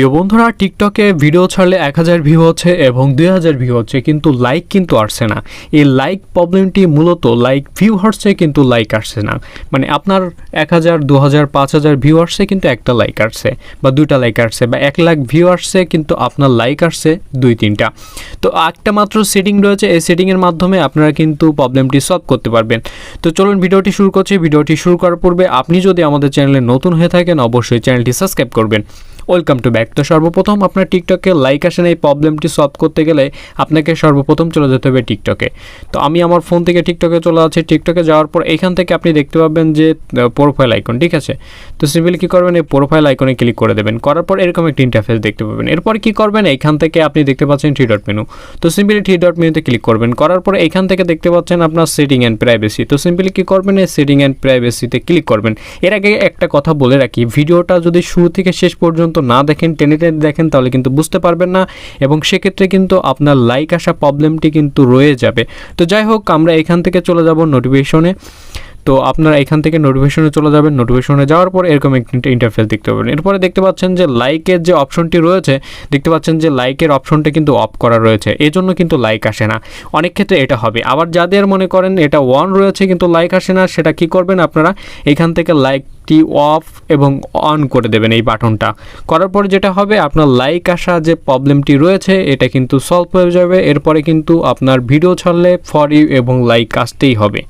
প্রিয় বন্ধুরা, টিকটকে ভিডিও ছাড়লে এক হাজার ভিউ হচ্ছে এবং দুই হাজার ভিউ হচ্ছে, কিন্তু লাইক কিন্তু আসছে না। এই লাইক প্রবলেমটি মূলত লাইক ভিউ হচ্ছে কিন্তু লাইক আসছে না। মানে আপনার এক হাজার, দু হাজার, পাঁচ হাজার ভিউ আসছে, কিন্তু একটা লাইক আসছে, বা দুইটা লাইক আসছে, বা এক লাখ ভিউ আসছে, কিন্তু আপনার লাইক আসছে দুই, তিনটা। তো একটা মাত্র সেটিং রয়েছে, এই সেটিংয়ের মাধ্যমে আপনারা কিন্তু প্রবলেমটি সলভ করতে পারবেন। তো চলুন ভিডিওটি শুরু করছি। ভিডিওটি শুরু করার পূর্বে আপনি যদি আমাদের চ্যানেলে নতুন হয়ে থাকেন, অবশ্যই চ্যানেলটি সাবস্ক্রাইব করবেন। ওয়েলকাম টু ব্যাক তো সর্বপ্রথম আপনার টিকটকে লাইক আসেন এই প্রবলেমটি সলভ করতে গেলে আপনাকে সর্বপ্রথম চলে যেতে হবে টিকটকে। তো আমি আমার ফোন থেকে টিকটকে চলে আছি টিকটকে যাওয়ার পর এখান থেকে আপনি দেখতে পাবেন যে প্রোফাইল আইকন ঠিক আছে? তো সিম্পলি কী করবেন? এই প্রোফাইল আইকনে ক্লিক করে দেবেন। করার পর এরকম একটি ইন্টারফেস দেখতে পাবেন। এরপর কি করবেন? এখান থেকে আপনি দেখতে পাচ্ছেন থ্রি ডট মেনু তো সিম্পলি থ্রি ডট মেনুতে ক্লিক করবেন। করার পর এখান থেকে দেখতে পাচ্ছেন আপনার সেটিং অ্যান্ড প্রাইভেসি তো সিম্পলি কী করবেন? এই সেটিং অ্যান্ড প্রাইভেসিতে ক্লিক করবেন। এর আগে একটা কথা বলে রাখি। ভিডিওটা যদি শুরু থেকে শেষ পর্যন্ত না দেখেন টেনে টেনে দেখেন, তাহলে কিন্তু বুঝতে পারবেন না এবং সেক্ষেত্রে কিন্তু আপনার লাইক আসা প্রবলেমটি কিন্তু রয়ে যাবে। তো যাই হোক, আমরা এখান থেকে চলে যাব নোটিফিকেশনে তো আপনারা এখান থেকে নোটিফিকেশনে চলে যাবেন। নোটিফিকেশনে যাওয়ার পর এরকম একটা ইন্টারফেস দেখতে পাবেন। এরপরে দেখতে পাচ্ছেন যে লাইকের যে অপশনটি রয়েছে, দেখতে পাচ্ছেন যে লাইকের অপশনটা কিন্তু অফ করা রয়েছে। এই জন্য কিন্তু লাইক আসে না। অনেক ক্ষেত্রে এটা হবে। আবার যাদের মনে করেন এটা ওয়ান রয়েছে কিন্তু লাইক আসে না, সেটা কি করবেন আপনারা? এখান থেকে লাইকটি অফ এবং অন করে দেবেন এই বাটনটা। করার পর যেটা হবে, আপনার লাইক আসা যে প্রবলেমটি রয়েছে, এটা কিন্তু সলভ হয়ে যাবে। এরপরে কিন্তু আপনার ভিডিও ছাড়লে ফর ইউ এবং লাইক আসতেই হবে।